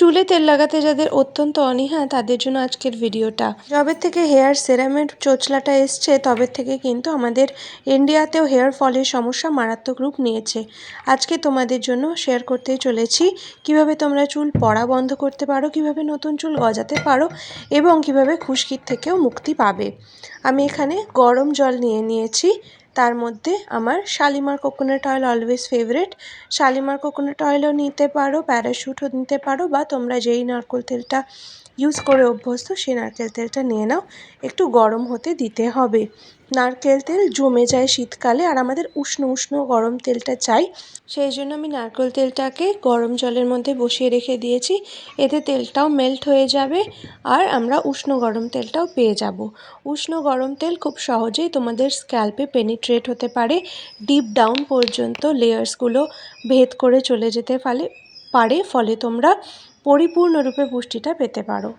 চুলে তেল লাগাতে যাদের অত্যন্ত অনীহা, তাদের জন্য আজকের ভিডিওটা। যবে থেকে হেয়ার সেরামের চোচলাটা এসছে, তবে থেকে কিন্তু আমাদের ইন্ডিয়াতেও হেয়ার ফলের সমস্যা মারাত্মক রূপ নিয়েছে। আজকে তোমাদের জন্য শেয়ার করতে চলেছি, কীভাবে তোমরা চুল পড়া বন্ধ করতে পারো, কীভাবে নতুন চুল গজাতে পারো, এবং কীভাবে খুশকির থেকেও মুক্তি পাবে। আমি এখানে গরম জল নিয়ে নিয়েছি তার মধ্যে আমার Shalimar coconut oil always favourite Shalimar coconut অয়েলও নিতে পারো প্যারাশুটও নিতে পারো, বা তোমরা যেই নারকেল তেলটা ইউজ করে অভ্যস্ত, সেই নারকেল তেলটা নিয়ে নাও। একটু গরম হতে দিতে হবে। নারকেল তেল জমে যায় শীতকালে আর আমাদের উষ্ণ উষ্ণ গরম তেলটা চাই। সেই জন্য আমি নারকেল তেলটাকে গরম জলের মধ্যে বসিয়ে রেখে দিয়েছি। এতে তেলটাও মেল্ট হয়ে যাবে আর আমরা উষ্ণ গরম তেলটাও পেয়ে যাব। উষ্ণ গরম তেল খুব সহজেই তোমাদের স্ক্যাল্পে পেনিট্রেট হতে পারে। ডিপ ডাউন পর্যন্ত লেয়ার্সগুলো ভেদ করে চলে যেতে ফলে পারে। ফলে তোমরা পরিপূর্ণরূপে পুষ্টিটা পেতে পারো।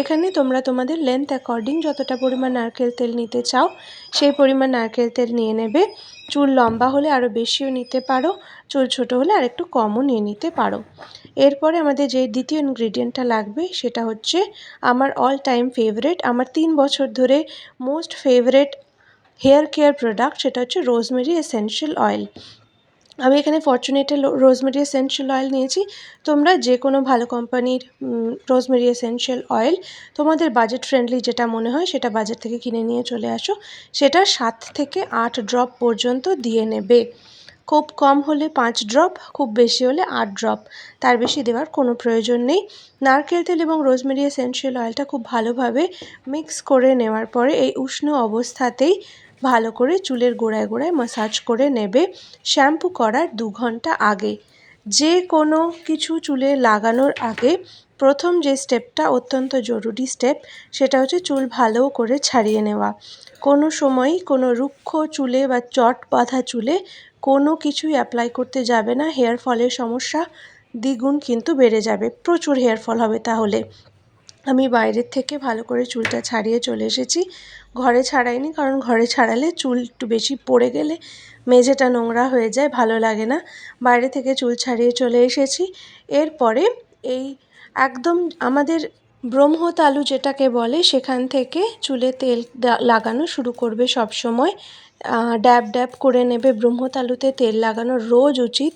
এখানে তোমরা তোমাদের লেন্থ অ্যাকর্ডিং যতটা পরিমাণ নারকেল তেল নিতে চাও, সেই পরিমাণ নারকেল তেল নিয়ে নেবে। চুল লম্বা হলে আরও বেশিও নিতে পারো, চুল ছোটো হলে আর একটু কমও নিয়ে নিতে পারো। এরপরে আমাদের যে দ্বিতীয় ইনগ্রিডিয়েন্টটা লাগবে, সেটা হচ্ছে আমার অল টাইম ফেভারেট আমার তিন বছর ধরে most favourite hair care product সেটা হচ্ছে রোজমেরি এসেনশিয়াল অয়েল আমি এখানে ফরচুনেটের রোজমেরি এসেনশিয়াল অয়েল নিয়েছি। তোমরা যে কোনো ভালো কোম্পানির রোজমেরি এসেনশিয়াল অয়েল তোমাদের বাজেট ফ্রেন্ডলি যেটা মনে হয় সেটা বাজার থেকে কিনে নিয়ে চলে আসো। সেটা সাত থেকে আট ড্রপ পর্যন্ত দিয়ে নেবে। খুব কম হলে পাঁচ ড্রপ খুব বেশি হলে আট ড্রপ তার বেশি দেওয়ার কোনো প্রয়োজন নেই। নারকেল তেল এবং রোজমেরি এসেনশিয়াল অয়েলটা খুব ভালোভাবে মিক্স করে নেওয়ার পরে এই উষ্ণ অবস্থাতেই ভালো করে চুলের গোড়ায় গোড়ায় মাসাজ করে নেবে। শ্যাম্পু করার দু ঘণ্টা আগে। যে কোনো কিছু চুলে লাগানোর আগে প্রথম যে স্টেপটা অত্যন্ত জরুরি স্টেপ সেটা হচ্ছে চুল ভালো করে ছাড়িয়ে নেওয়া। কোনো সময়ই কোনো রুক্ষ চুলে বা চট বাঁধা চুলে কোনো কিছুই অ্যাপ্লাই করতে যাবে না। হেয়ার ফলের সমস্যা দ্বিগুণ কিন্তু বেড়ে যাবে। প্রচুর হেয়ার ফল হবে তাহলে। আমি বাইরের থেকে ভালো করে চুলটা ছাড়িয়ে চলে এসেছি। ঘরে ছাড়াইনি, কারণ ঘরে ছাড়ালে চুল একটু বেশি পড়ে গেলে মেঝেটা নোংরা হয়ে যায়, ভালো লাগে না। বাইরে থেকে চুল ছাড়িয়ে চলে এসেছি। এরপরে এই একদম আমাদের ব্রহ্মতালু যেটাকে বলে, সেখান থেকে চুলে তেল লাগানো শুরু করবে সব সময় ড্যাব ড্যাব করে নেবে ব্রহ্মতালুতে তেল লাগানো, রোজ উচিত।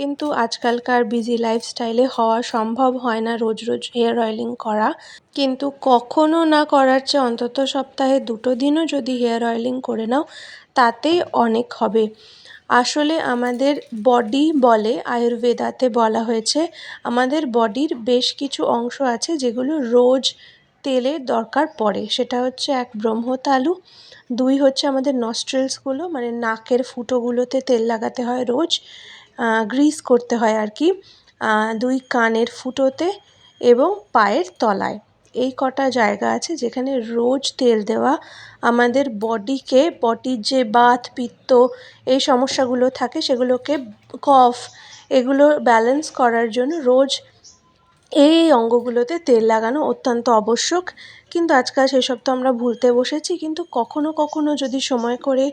কিন্তু আজকালকার বিজি লাইফস্টাইলে হওয়া সম্ভব হয় না রোজ রোজ হেয়ার অয়েলিং করা। কিন্তু কখনো না করার চেয়ে অন্তত সপ্তাহে দুটো দিনও যদি হেয়ার অয়েলিং করে নাও, তাতেই অনেক হবে। আসলে আমাদের বডি বলে, আয়ুর্বেদাতে বলা হয়েছে, আমাদের বডির বেশ কিছু অংশ আছে যেগুলো রোজ তেলের দরকার পড়ে। সেটা হচ্ছে এক ব্রহ্মতালু দুই হচ্ছে আমাদের নস্ট্রেলসগুলো মানে নাকের ফুটোগুলোতে তেল লাগাতে হয় রোজ গ্রিস করতে হয় আর কি দুই কানের ফুটোতে এবং পায়ের তলায়। এই কটা জায়গা আছে যেখানে রোজ তেল দেওয়া আমাদের বডিকে, বডির যে বাত, পিত্ত, এই সমস্যাগুলো থাকে সেগুলোকে কফ, এগুলো ব্যালেন্স করার জন্য রোজ এই অঙ্গগুলোতে তেল লাগানো অত্যন্ত আবশ্যক। কিন্তু আজকাল সেসব তো আমরা ভুলতে বসেছি, কিন্তু কখনো কখনো যদি সময় করে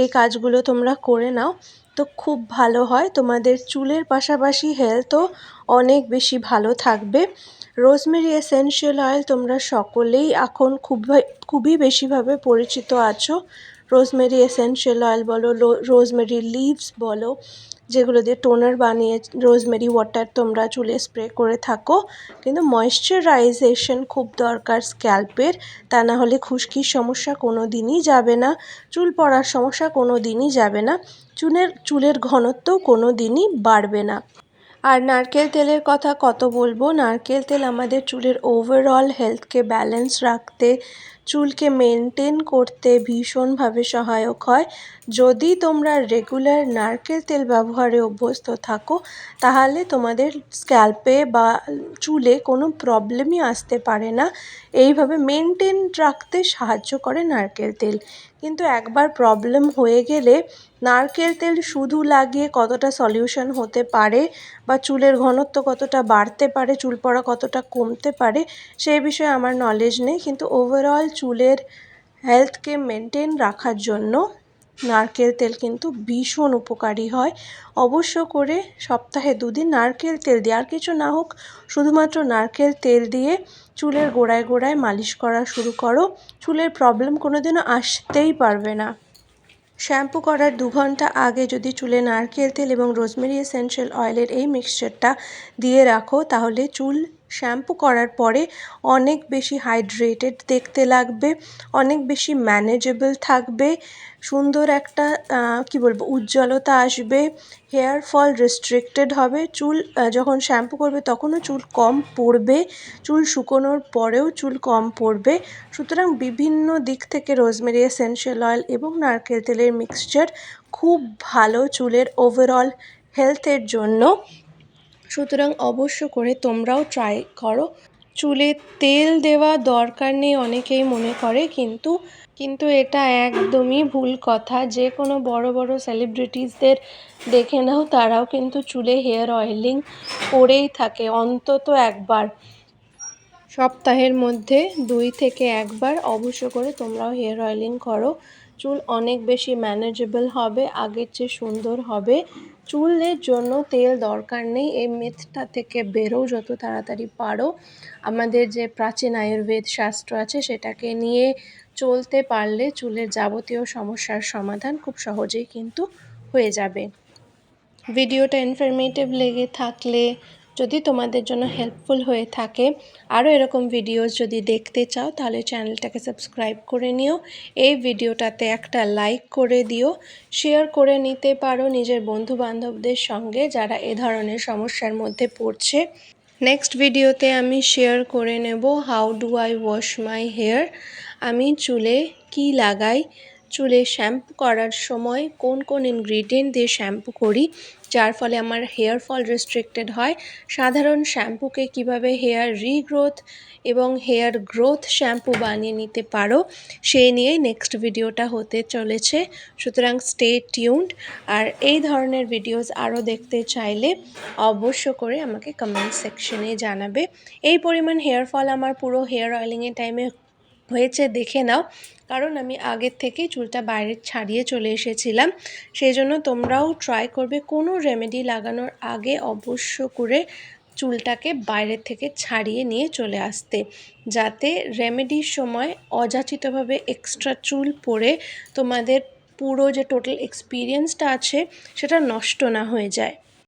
এই কাজগুলো তোমরা করে নাও তো খুব ভালো হয়। তোমাদের চুলের পাশাপাশি হেলথও অনেক বেশি ভালো থাকবে। রোজমেরি এসেনশিয়াল অয়েল তোমরা সকলেই এখন খুবই খুবই বেশিভাবে পরিচিত আছো। রোজমেরি এসেনশিয়াল অয়েল বলো রোজমেরি লিভস বলো, যেগুলো দিয়ে টোনার বানিয়ে রোজমেরি ওয়াটার তোমরা চুলে স্প্রে করে থাকো। কিন্তু ময়েশ্চারাইজেশন খুব দরকার স্ক্যাল্পের তা না হলে খুশকির সমস্যা কোনো দিনই যাবে না, চুল পড়ার সমস্যা কোনো দিনই যাবে না। চুলের চুলের ঘনত্ব কোনো দিনই বাড়বে না। আর নারকেল তেলের কথা কত বলব? নারকেল তেল আমাদের চুলের ওভারঅল হেলথকে ব্যালেন্স রাখতে চুলকে মেনটেন করতে ভীষণভাবে সহায়ক হয়। যদি তোমরা রেগুলার নারকেল তেল ব্যবহারে অভ্যস্ত থাকো, তাহলে তোমাদের স্ক্যাল্পে বা চুলে কোনো প্রবলেমই আসতে পারে না। এইভাবে মেনটেন রাখতে সাহায্য করে নারকেল তেল। কিন্তু একবার প্রবলেম হয়ে গেলে নারকেল তেল শুধু লাগিয়ে কতটা সলিউশন হতে পারে বা চুলের ঘনত্ব কতটা বাড়তে পারে, চুল পড়া কতটা কমতে পারে সেই বিষয়ে আমার নলেজ নেই। কিন্তু ওভারঅল চুলের হেলথকে মেনটেন রাখার জন্য নারকেল তেল কিন্তু ভীষণ উপকারী হয়। অবশ্য করে সপ্তাহে দুদিন নারকেল তেল দিয়ে, আর কিছু না হোক, শুধুমাত্র নারকেল তেল দিয়ে চুলের গোড়ায় গোড়ায় মালিশ করা শুরু করো। চুলের প্রবলেম কোনোদিনও আসতেই পারবে না। শ্যাম্পু করার দু ঘণ্টা আগে যদি চুলে নারকেল তেল এবং রোজমেরি এসেনশিয়াল অয়েলের এই মিক্সচারটা দিয়ে রাখো, তাহলে চুল শ্যাম্পু করার পরে অনেক বেশি হাইড্রেটেড দেখতে লাগবে, অনেক বেশি ম্যানেজেবল থাকবে, সুন্দর একটা কি বলব, উজ্জ্বলতা আসবে হেয়ার ফল রেস্ট্রিক্টেড হবে, চুল যখন শ্যাম্পু করবে তখনও চুল কম পড়বে, চুল শুকোনোর পরেও চুল কম পড়বে। সুতরাং বিভিন্ন দিক থেকে রোজমেরি এসেনশিয়াল অয়েল এবং নারকেল তেলের মিক্সচার খুব ভালো চুলের ওভারঅল হেলথের জন্য। সুতরাং অবশ্য করে তোমরাও ট্রাই করো। চুলে তেল দেওয়া দরকার নেই অনেকেই মনে করে, কিন্তু কিন্তু এটা একদমই ভুল কথা। যে কোনো বড় বড় সেলিব্রিটিসদের দেখে নাও, তারাও কিন্তু চুলে হেয়ার অয়েলিং করেই থাকে, অন্তত একবার। সপ্তাহের মধ্যে দুই থেকে একবার অবশ্য করে তোমরাও হেয়ার অয়েলিং করো। চুল অনেক বেশি ম্যানেজেবল হবে, আগের চেয়ে সুন্দর হবে। চুলের জন্য তেল দরকার নেই। এই মেথটা থেকে বেরো যত তাড়াতাড়ি পারো। আমাদের যে প্রাচীন আয়ুর্বেদ শাস্ত্র আছে, সেটাকে নিয়ে চলতে পারলে চুলের যাবতীয় সমস্যার সমাধান খুব সহজেই কিন্তু হয়ে যাবে। ভিডিওটা ইনফরমেটিভ লেগে থাকলে যদি তোমাদের জন্য হেল্পফুল হয়ে থাকে, আরও এরকম ভিডিওস যদি দেখতে চাও, তাহলে চ্যানেলটাকে সাবস্ক্রাইব করে নিও। এই ভিডিওটাতে একটা লাইক করে দিও। শেয়ার করে নিতে পারো নিজের বন্ধু বান্ধবদের সঙ্গে যারা এ ধরনের সমস্যার মধ্যে পড়ছে। নেক্সট ভিডিওতে আমি শেয়ার করে নেব how do I wash my hair আমি চুলে কি লাগাই? চুলে শ্যাম্পু করার সময় কোন কোন ইনগ্রিডিয়েন্ট দিয়ে শ্যাম্পু করি, যার ফলে আমার হেয়ার ফল রেস্ট্রিক্টেড হয়। সাধারণ শ্যাম্পুকে কীভাবে হেয়ার রিগ্রোথ এবং হেয়ার গ্রোথ শ্যাম্পু বানিয়ে নিতে পারো সেই নিয়েই নেক্সট ভিডিওটা হতে চলেছে। সুতরাং স্টে টিউনড আর এই ধরনের ভিডিওস আরও দেখতে চাইলে অবশ্য করে আমাকে কমেন্ট সেকশনে জানাবে। এই পরিমাণ হেয়ার ফল আমার পুরো হেয়ার অয়েলিংয়ের টাইমে হয়েছে, দেখে নাও। কারণ আমি আগের থেকেই চুলটা বাইরে ছাড়িয়ে চলে এসেছিলাম। সেই জন্য তোমরাও ট্রাই করবে কোনো রেমেডি লাগানোর আগে অবশ্য করে চুলটাকে বাইরে থেকে ছাড়িয়ে নিয়ে চলে আসতে। যাতে রেমেডির সময় অযাচিতভাবে এক্সট্রা চুল পড়ে তোমাদের পুরো যে টোটাল এক্সপিরিয়েন্সটা আছে, সেটা নষ্ট না হয়ে যায়।